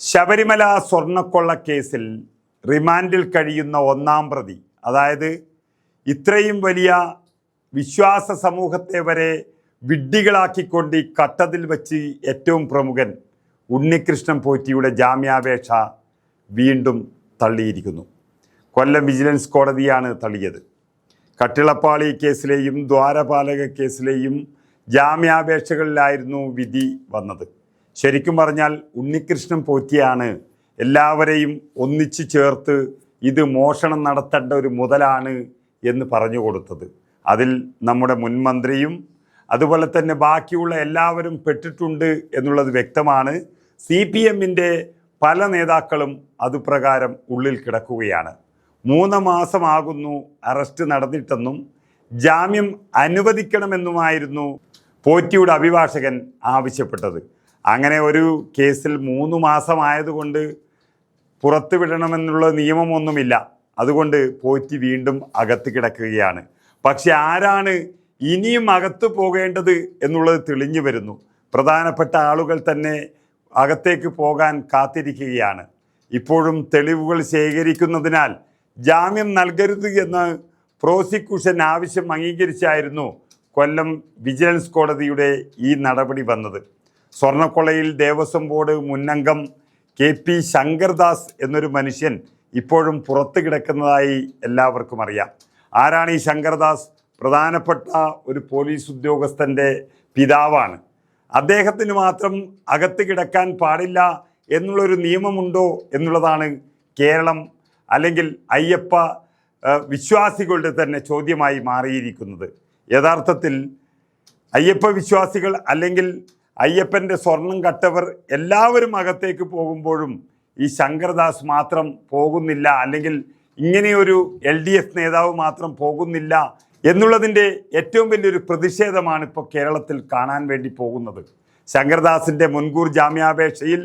ശബരിമല സ്വർണക്കൊള്ള കേസിൽ റിമാൻഡിൽ കഴിയുന്ന ഒന്നാം പ്രതി അതായത് ഇത്രയും വലിയ വിശ്വാസ സമൂഹത്തെ വരെ വിഡ്ഢികളാക്കിക്കൊണ്ട് കട്ടതിൽ വച്ച് ഏറ്റവും പ്രമുഖൻ ഉണ്ണികൃഷ്ണൻ പോറ്റിയുടെ ജാമ്യാപേക്ഷ വീണ്ടും തള്ളിയിരിക്കുന്നു. കൊല്ലം വിജിലൻസ് കോടതിയാണ് തള്ളിയത്. കട്ടിളപ്പാളി കേസിലെയും ദ്വാരപാലക കേസിലെയും ജാമ്യാപേക്ഷകളിലായിരുന്നു വിധി വന്നത്. ശരിക്കും പറഞ്ഞാൽ ഉണ്ണികൃഷ്ണൻ പോറ്റിയാണ് എല്ലാവരെയും ഒന്നിച്ചു ചേർത്ത് ഇത് മോഷണം നടത്തേണ്ട ഒരു മുതലാണ് എന്ന് പറഞ്ഞു കൊടുത്തത്. അതിൽ നമ്മുടെ മുൻമന്ത്രിയും അതുപോലെ തന്നെ ബാക്കിയുള്ള എല്ലാവരും പെട്ടിട്ടുണ്ട് എന്നുള്ളത് വ്യക്തമാണ്. സി പി എമ്മിന്റെ പല നേതാക്കളും അതുപ്രകാരം ഉള്ളിൽ കിടക്കുകയാണ്. മൂന്ന് മാസമാകുന്നു അറസ്റ്റ് നടന്നിട്ടെന്നും ജാമ്യം അനുവദിക്കണമെന്നുമായിരുന്നു പോറ്റിയുടെ അഭിഭാഷകൻ ആവശ്യപ്പെട്ടത്. അങ്ങനെ ഒരു കേസിൽ മൂന്ന് മാസമായതുകൊണ്ട് പുറത്തു വിടണമെന്നുള്ള നിയമമൊന്നുമില്ല. അതുകൊണ്ട് പോറ്റി വീണ്ടും അകത്ത് കിടക്കുകയാണ്. പക്ഷെ ആരാണ് ഇനിയും അകത്ത് പോകേണ്ടത് എന്നുള്ളത് തെളിഞ്ഞു വരുന്നു. പ്രധാനപ്പെട്ട ആളുകൾ തന്നെ അകത്തേക്ക് പോകാൻ കാത്തിരിക്കുകയാണ്. ഇപ്പോഴും തെളിവുകൾ ശേഖരിക്കുന്നതിനാൽ ജാമ്യം നൽകരുത് എന്ന് പ്രോസിക്യൂഷൻ ആവശ്യം അംഗീകരിച്ചായിരുന്നു കൊല്ലം വിജിലൻസ് കോടതിയുടെ ഈ നടപടി വന്നത്. സ്വർണക്കൊള്ളയിൽ ദേവസ്വം ബോർഡ് മുന്നംഗം കെ പി ശങ്കർദാസ് എന്നൊരു മനുഷ്യൻ ഇപ്പോഴും പുറത്തു കിടക്കുന്നതായി എല്ലാവർക്കും അറിയാം. ആരാണ് ഈ ശങ്കർദാസ്? പ്രധാനപ്പെട്ട ഒരു പോലീസ് ഉദ്യോഗസ്ഥന്റെ പിതാവാണ്. അദ്ദേഹത്തിന് മാത്രം അകത്ത് കിടക്കാൻ പാടില്ല എന്നുള്ളൊരു നിയമമുണ്ടോ എന്നുള്ളതാണ് കേരളം അല്ലെങ്കിൽ അയ്യപ്പ വിശ്വാസികളുടെ തന്നെ ചോദ്യമായി മാറിയിരിക്കുന്നത്. യഥാർത്ഥത്തിൽ അയ്യപ്പ വിശ്വാസികൾ അല്ലെങ്കിൽ അയ്യപ്പന്റെ സ്വർണം കട്ടവർ എല്ലാവരും അകത്തേക്ക് പോകുമ്പോഴും ഈ ശങ്കർദാസ് മാത്രം പോകുന്നില്ല അല്ലെങ്കിൽ ഇങ്ങനെയൊരു എൽ ഡി എഫ് നേതാവ് മാത്രം പോകുന്നില്ല എന്നുള്ളതിന്റെ ഏറ്റവും വലിയൊരു പ്രതിഷേധമാണ് ഇപ്പോൾ കേരളത്തിൽ കാണാൻ വേണ്ടി പോകുന്നത്. ശങ്കർദാസിന്റെ മുൻകൂർ ജാമ്യാപേക്ഷയിൽ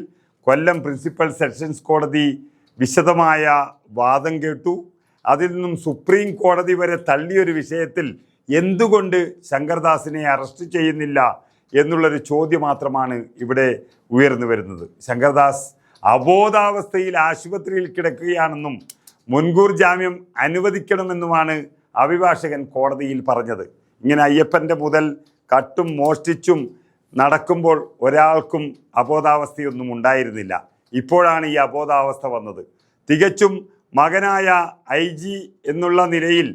കൊല്ലം പ്രിൻസിപ്പൽ സെഷൻസ് കോടതി വിശദമായ വാദം കേട്ടു. അതിൽ നിന്നും സുപ്രീം കോടതി വരെ തള്ളിയൊരു വിഷയത്തിൽ എന്തുകൊണ്ട് ശങ്കർദാസിനെ അറസ്റ്റ് ചെയ്യുന്നില്ല? എന്നുള്ളൊരു ചോദ്യം മാത്രമാണ് ഇവിടെ ഉയർന്നു വരുന്നത്. ശങ്കർദാസ് അബോധാവസ്ഥയിൽ ആശുപത്രിയിൽ കിടക്കുകയാണെന്നും മുൻകൂർ ജാമ്യം അനുവദിക്കണമെന്നുമാണ് അഭിഭാഷകൻ കോടതിയിൽ പറഞ്ഞത്. ഇങ്ങനെ അയ്യപ്പന്റെ മുതൽ കട്ടും മോഷ്ടിച്ചും നടക്കുമ്പോൾ ഒരാൾക്കും അബോധാവസ്ഥയൊന്നും ഉണ്ടായിരുന്നില്ല. ഇപ്പോഴാണ് ഈ അബോധാവസ്ഥ വന്നത്. തികച്ചും മകനായ ഐ എന്നുള്ള നിലയിൽ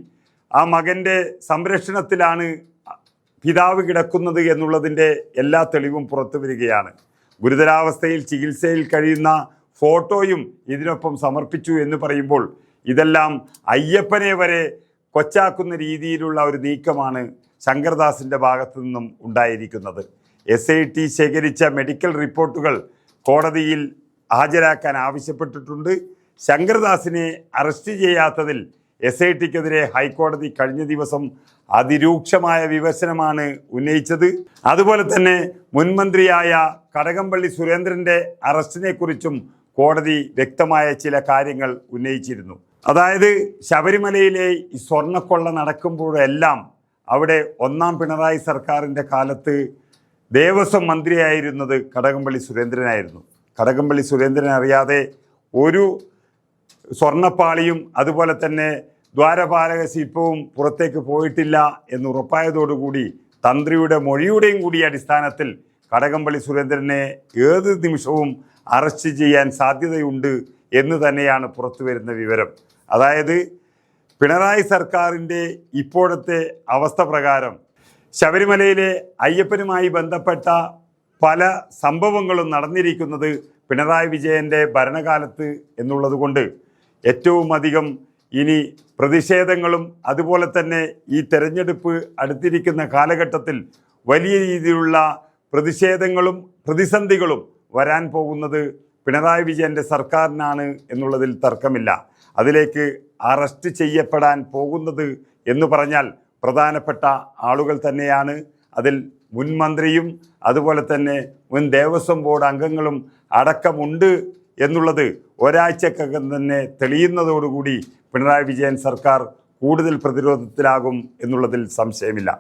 ആ മകന്റെ സംരക്ഷണത്തിലാണ് പിതാവ് കിടക്കുന്നത് എന്നുള്ളതിന്റെ എല്ലാ തെളിവും പുറത്തു വരികയാണ്. ഗുരുതരാവസ്ഥയിൽ ചികിത്സയിൽ കഴിയുന്ന ഫോട്ടോയും ഇതിനൊപ്പം സമർപ്പിച്ചു എന്ന് പറയുമ്പോൾ ഇതെല്ലാം അയ്യപ്പനെ വരെ കൊച്ചാക്കുന്ന രീതിയിലുള്ള ഒരു നീക്കമാണ് ശങ്കർദാസിന്റെ ഭാഗത്തു നിന്നും ഉണ്ടായിരിക്കുന്നത്. എസ് ഐ ടി ശേഖരിച്ച മെഡിക്കൽ റിപ്പോർട്ടുകൾ കോടതിയിൽ ഹാജരാക്കാൻ ആവശ്യപ്പെട്ടിട്ടുണ്ട്. ശങ്കർദാസിനെ അറസ്റ്റ് ചെയ്യാത്തതിൽ എസ് ഐ ടിക്കെതിരെ ഹൈക്കോടതി കഴിഞ്ഞ ദിവസം അതിരൂക്ഷമായ വിമർശനമാണ് ഉന്നയിച്ചത്. അതുപോലെ തന്നെ മുൻമന്ത്രിയായ കടകംപള്ളി സുരേന്ദ്രന്റെ അറസ്റ്റിനെ കുറിച്ചും കോടതി വ്യക്തമായ ചില കാര്യങ്ങൾ ഉന്നയിച്ചിരുന്നു. അതായത് ശബരിമലയിലെ സ്വർണക്കൊള്ള നടക്കുമ്പോഴെല്ലാം അവിടെ ഒന്നാം പിണറായി സർക്കാരിന്റെ കാലത്ത് ദേവസ്വം മന്ത്രിയായിരുന്നത് കടകംപള്ളി സുരേന്ദ്രനായിരുന്നു. കടകംപള്ളി സുരേന്ദ്രൻ അറിയാതെ ഒരു സ്വർണപ്പാളിയും അതുപോലെ തന്നെ ദ്വാരപാലക ശില്പവും പുറത്തേക്ക് പോയിട്ടില്ല എന്ന് ഉറപ്പായതോടുകൂടി തന്ത്രിയുടെ മൊഴിയുടെയും കൂടി അടിസ്ഥാനത്തിൽ കടകംപള്ളി സുരേന്ദ്രനെ ഏത് നിമിഷവും അറസ്റ്റ് ചെയ്യാൻ സാധ്യതയുണ്ട് എന്ന് തന്നെയാണ് പുറത്തു വരുന്ന വിവരം. അതായത് പിണറായി സർക്കാരിന്റെ ഇപ്പോഴത്തെ അവസ്ഥ പ്രകാരം ശബരിമലയിലെ അയ്യപ്പനുമായി ബന്ധപ്പെട്ട പല സംഭവങ്ങളും നടന്നിരിക്കുന്നത് പിണറായി വിജയന്റെ ഭരണകാലത്ത് എന്നുള്ളത് കൊണ്ട് ഏറ്റവും അധികം ഇനി പ്രതിഷേധങ്ങളും അതുപോലെ തന്നെ ഈ തെരഞ്ഞെടുപ്പ് അടുത്തിരിക്കുന്ന കാലഘട്ടത്തിൽ വലിയ രീതിയിലുള്ള പ്രതിഷേധങ്ങളും പ്രതിസന്ധികളും വരാൻ പോകുന്നത് പിണറായി വിജയന്റെ സർക്കാരിനാണ് എന്നുള്ളതിൽ തർക്കമില്ല. അതിലേക്ക് അറസ്റ്റ് ചെയ്യപ്പെടാൻ പോകുന്നത് എന്ന് പറഞ്ഞാൽ പ്രധാനപ്പെട്ട ആളുകൾ തന്നെയാണ്. അതിൽ മുൻ മന്ത്രിയും അതുപോലെ തന്നെ മുൻ ദേവസ്വം ബോർഡ് അംഗങ്ങളും അടക്കമുണ്ട് എന്നുള്ളത് ഒരാഴ്ചക്കകം തന്നെ തെളിയുന്നതോടുകൂടി പിണറായി വിജയൻ സർക്കാർ കൂടുതൽ പ്രതിരോധത്തിലാകും എന്നുള്ളതിൽ സംശയമില്ല.